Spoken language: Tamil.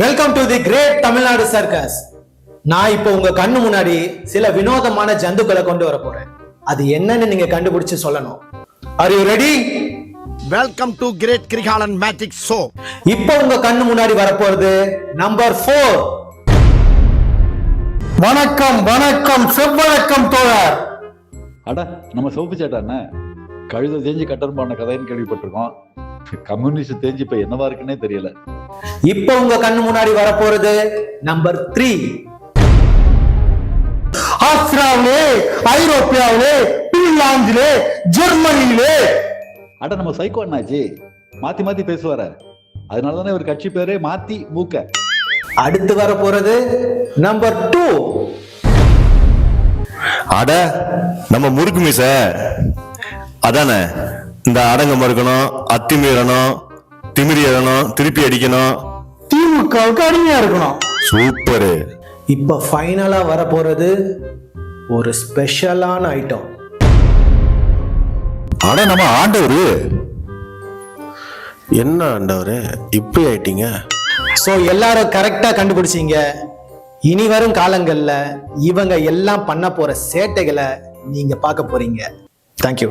Welcome to the great Tamil Nadu circus நான் இப்போ உங்க கண்ணு முன்னாடி சில வினோதமான ஜந்துக்களை கொண்டு வர போறேன். அது என்னன்னு நீங்க கண்டுபிடிச்சு சொல்லணும். Are you ready welcome to great Kirikalan magic show இப்போ உங்க கண்ணு முன்னாடி வரப்போறது நம்பர் ஃபோர் வணக்கம் வணக்கம் செவ்வணக்கம் தோழர். அட நம்ம சிவப்பு சேட்டா என்ன? கழுத தேஞ்சு கட்டர் பண்ண கதைன்னு கேள்விப்பட்டிருக்கோம். கம்யூனிஸ்ட் தேஞ்சு இப்ப என்னவா இருக்குன்னே தெரியல. இப்போ உங்க கண்ணு முன்னாடி வரப்போறது நம்பர் த்ரீ ஆஸ்திராவிலே ஐரோப்பியாவிலே பின்லாந்திலே ஜெர்மனியிலே. அட நம்ம சைக்கோ அண்ணாச்சி. மாத்தி மாத்தி பேசுவார. அதனால தானே ஒரு கட்சி பேரே மாத்தி மூக்க. அடுத்து வரப்போறது நம்பர் டூ அட நம்ம முறுக்கு மீச. அதானே? இந்த அடங்கம் இருக்கணும் அத்துமீறணும் திமிரி எழணும் திருப்பி அடிக்கணும். திமுகவுக்கு அடிமையா இருக்கணும். சூப்பரு. இப்ப ஃபைனலா வரப்போறது ஒரு ஸ்பெஷலான ஐட்டம் அட நம்ம ஆண்டவரு. என்ன ஆண்டவரு இப்படி ஆயிட்டீங்க? ஸோ எல்லாரும் கரெக்டா கண்டுபிடிச்சீங்க. இனி வரும் காலங்கள்ல இவங்க எல்லாம் பண்ண போற சேட்டைகளை நீங்க பார்க்க போறீங்க. தேங்க்யூ